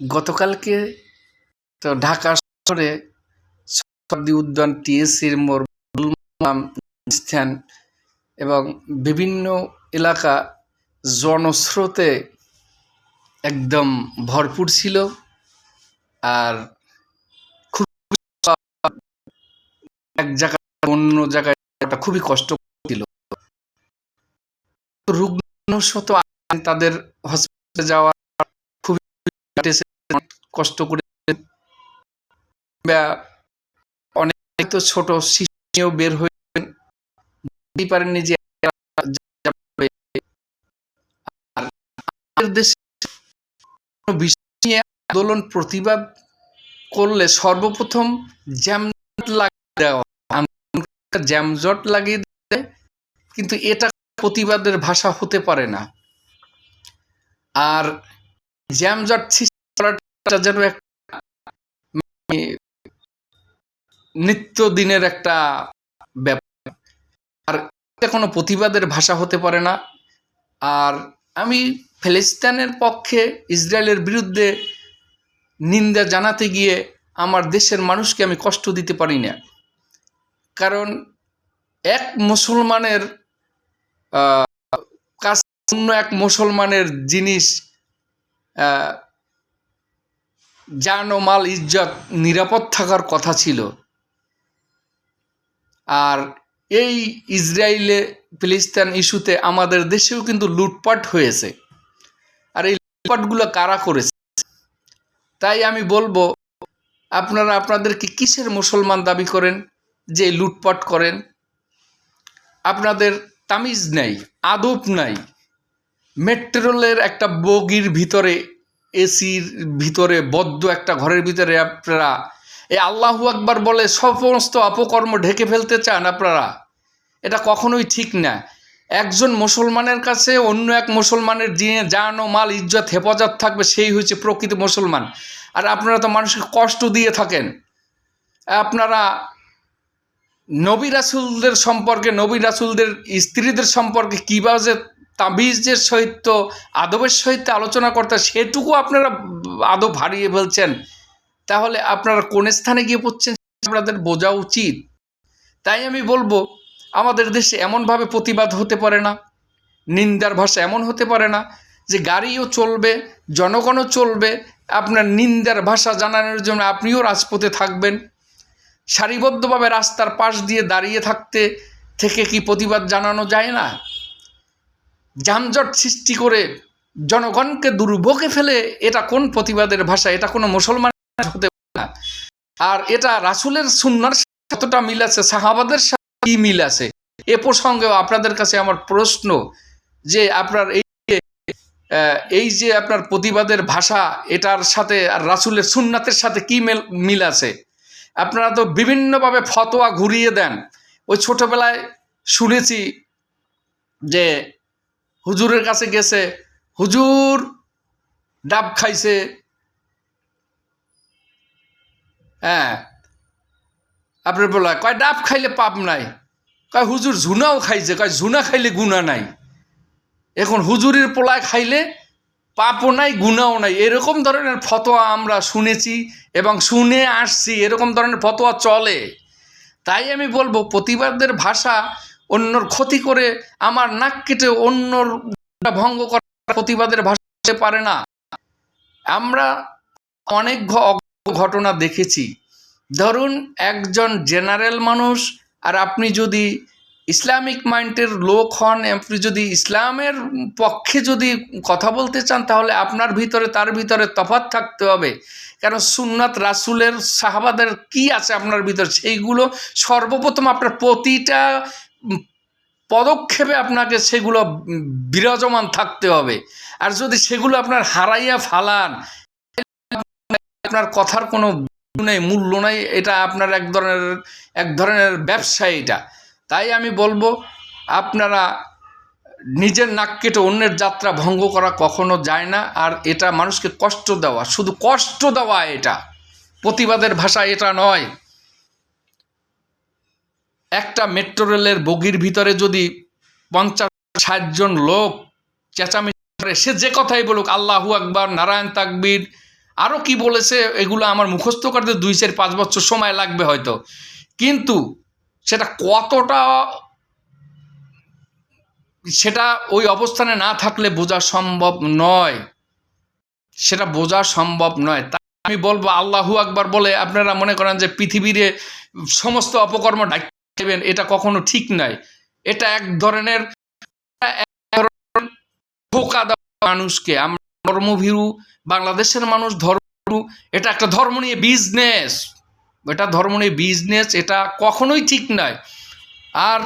গতকালকে তো ঢাকা শহরে সরদি উদ্যান মোড় গুলমাম স্থান এবং বিভিন্ন এলাকা জনস্রোতে একদম ভরপুর ছিল আর খুব এক জায়গায় অন্য জায়গায় খুবই কষ্ট ছিল। রুগ্ন শত তাদের হসপিটালে যাওয়া কষ্ট করে অনেক তো ছোট শিশুও বের হয়ে বুঝতেই পারেননি যে আন্দোলন প্রতিবাদ করলে সর্বপ্রথম জ্যামজট লাগিয়ে জ্যামজট লাগিয়ে দেয়, কিন্তু এটা প্রতিবাদের ভাষা হতে পারে না। আর জ্যামজট যেন একটা মানে নিত্য দিনের একটা ব্যাপার। আর কোনো প্রতিবাদের ভাষা হতে পারে না। আর আমি ফেলিস্তানের পক্ষে ইসরায়েলের বিরুদ্ধে নিন্দা জানাতে গিয়ে আমার দেশের মানুষকে আমি কষ্ট দিতে পারি না। কারণ এক মুসলমানের কাছ অন্য এক মুসলমানের জিনিস জান ও মাল ইজ্জত, নিরাপদ থাকার কথা ছিল। আর এই ইসরায়েলে ফিলিস্তিন ইস্যুতে আমাদের দেশেও কিন্তু লুটপাট হয়েছে। আর এই লুটপাটগুলো কারা করেছে? তাই আমি বলব, আপনারা আপনাদেরকে কিসের মুসলমান দাবি করেন যে লুটপাট করেন? আপনাদের তামিজ নাই, আদব নাই। মেট্রোলের একটা বগির ভিতরে এসির ভিতরে, বদ্ধ একটা ঘরের ভিতরে আপনারা এই আল্লাহু আকবার বলে সমস্ত অপকর্ম ঢেকে ফেলতে চান আপনারা। এটা কখনোই ঠিক না। একজন মুসলমানের কাছে অন্য এক মুসলমানের জিনে জান মাল, ইজ্জত, হেফাজত থাকবে, সেই হচ্ছে প্রকৃত মুসলমান। আর আপনারা তো মানুষকে কষ্ট দিয়ে থাকেন। আপনারা নবী রাসুলদের সম্পর্কে, নবী রাসুলদের স্ত্রীদের সম্পর্কে কীভাবে যে তাবিজের সহিত, আদবের সহিত আলোচনা করতে, সেটুকু আপনারা আদব হারিয়ে ফেলছেন। তাহলে আপনারা কোন স্থানে গিয়ে পড়ছেন আপনাদের বোঝা উচিত। তাই আমি বলব, আমাদের দেশে এমনভাবে প্রতিবাদ হতে পারে না, নিন্দার ভাষা এমন হতে পারে না, যে গাড়িও চলবে, জনগণও চলবে, আপনার নিন্দার ভাষা জানানোর জন্য আপনিও রাজপথে থাকবেন। সারিবদ্ধভাবে রাস্তার পাশ দিয়ে দাঁড়িয়ে থাকতে থেকে কি প্রতিবাদ জানানো যায় না? যানজট সৃষ্টি করে জনগণকে দুর্ভোগে ফেলে, এটা কোন প্রতিবাদের ভাষা? এটা কোনো মুসলমান হতে না। আর এটা রাসুলের সুন্নার কতটা মিল আছে, সাহাবাদের সাথে কি মিল আছে? এ প্রসঙ্গেও আপনাদের কাছে আমার প্রশ্ন যে আপনার এই এই যে আপনার প্রতিবাদের ভাষা, এটার সাথে আর রাসুলের সুন্নাতের সাথে কি মিল আছে? আপনারা তো বিভিন্নভাবে ফতোয়া ঘুরিয়ে দেন। ওই ছোটবেলায় শুনেছি যে হুজুরের কাছে গেছে, হুজুর ডাব খাইছে। হ্যাঁ আপনার বলা কয় ডাব খাইলে পাপ নাই, কয় হুজুর ঝুনাও খাইছে, কয় ঝুনা খাইলে গুণা নাই। এখন হুজুরের পোলায় খাইলে পাপও নাই গুণাও নাই। এরকম ধরনের ফতোয়া আমরা শুনেছি এবং শুনে আসছি, এরকম ধরনের ফতোয়া চলে। তাই আমি বলব, প্রতিবাদের ভাষা অন্যর ক্ষতি করে আমার নাক কেটে অন্যর ভঙ্গ করা প্রতিবাদের ভাষাতে পারে না। আমরা অনেক ঘটনা দেখেছি। ধরুন একজন জেনারেল মানুষ আর আপনি যদি ইসলামিক মাইন্ডের লোক হন, আপনি যদি ইসলামের পক্ষে যদি কথা বলতে চান, তাহলে আপনার ভিতরে তার ভিতরে তফাৎ থাকতে হবে। কারণ সুন্নাত রাসুলের সাহাবাদের কি আছে আপনার ভিতরে? সেইগুলো সর্বপ্রথম আপনার প্রতিটা পদক্ষেপে আপনাকে সেগুলো বিরাজমান থাকতে হবে। আর যদি সেগুলো আপনার হারাইয়া ফালান, আপনার কথার কোনো নেই, মূল্য নেই, এটা আপনার এক ধরনের এক ধরনের ব্যবসা এটা। তাই আমি বলব, আপনারা নিজের নাক কেটে অন্যের যাত্রা ভঙ্গ করা কখনো যায় না, আর এটা মানুষকে কষ্ট দেওয়া। শুধু কষ্ট দেওয়া এটা। প্রতিবাদের ভাষা এটা নয়। একটা মেট্রো রেলের বগির ভিতরে যদি পঞ্চাশ, ষাট জন লোক চেঁচামেচি করে, সে যে কথাই বলুক, আল্লাহু আকবার, নারায়ণ তাকবীর আরও কি বলেছে, এগুলো আমার মুখস্থ করতে দুই, চার, পাঁচ বছর সময় লাগবে হয়তো। কিন্তু সেটা কতটা সেটা ওই অবস্থানে না থাকলে বোঝা সম্ভব নয়। সেটা বোঝা সম্ভব নয়। তা আমি বলব, আল্লাহু আকবার বলে আপনারা মনে করেন যে পৃথিবীরে সমস্ত অপকর্ম ডাকবেন এটা কখনো ঠিক নয় এটা এক ধরনের ধোকা দেওয়া মানুষকে। আমরা ধর্মভীরু, বাংলাদেশের মানুষ ধর্ম এটা একটা ধর্ম নিয়ে বিজনেস এটা ধর্ম নিয়ে বিজনেস এটা কখনোই ঠিক নয় আর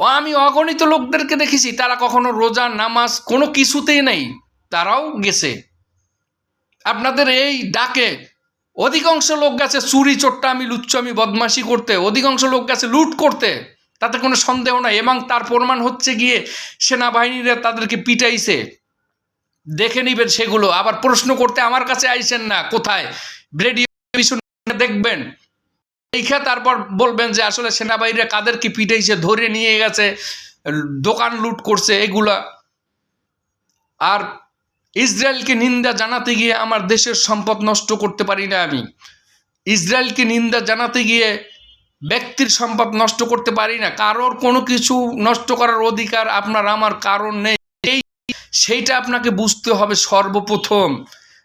আমি অগণিত লোকদেরকে দেখেছি, তারা কখনো রোজা, নামাজ কোনো কিছুতেই নেই, তারাও গেছে। আপনাদের এই ডাকে অধিকাংশ লোক গেছে চুরি চোট্টা আমি লুচ্চামি বদমাশি করতে। অধিকাংশ লোক গেছে লুট করতে। তাতে কোনো সন্দেহ নাই। এবং তার প্রমাণ হচ্ছে গিয়ে সেনাবাহিনীরা তাদেরকে পিটাইছে। দেখে নিবেন সেগুলো। আবার প্রশ্ন করতে আমার কাছে আইসেন না। কোথায়? রেডিও দেখবেন। এইখা তারপর বলবেন যে আসলে সেনাবাহিনীরা কাদেরকে পিটাইছে, ধরে নিয়ে গেছে, দোকান লুট করছে, এগুলা। আর ইসরায়েলকে নিন্দা জানাতে গিয়ে আমার দেশের সম্পদ নষ্ট করতে পারি না আমি। ইসরায়েলকে নিন্দা জানাতে গিয়ে ব্যক্তির সম্পদ নষ্ট করতে পারি না। কারোর কোনো কিছু নষ্ট করার অধিকার আপনার, আমার কারণ নেই। সেইটা আপনাকে বুঝতে হবে সর্বপ্রথম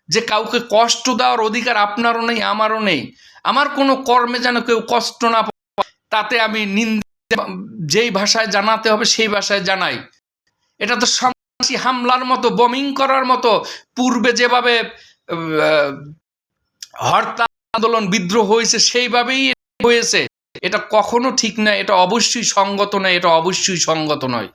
যে কাউকে কষ্ট দেওয়ার অধিকার আপনারও নেই, আমারও নেই। আমার কোনো কর্মে যেন কেউ কষ্ট না তাতে আমি নিন্দা, যেই ভাষায় জানাতে হবে সেই ভাষায় জানাই। এটা তো সন্ত্রাসী হামলার মতো বোমিং করার মতো, পূর্বে যেভাবে হরতাল, আন্দোলন বিদ্রোহ হয়েছে, সেইভাবেই হয়েছে। এটা কখনো ঠিক না এটা অবশ্যই সঙ্গত নয়, এটা অবশ্যই সঙ্গত নয়।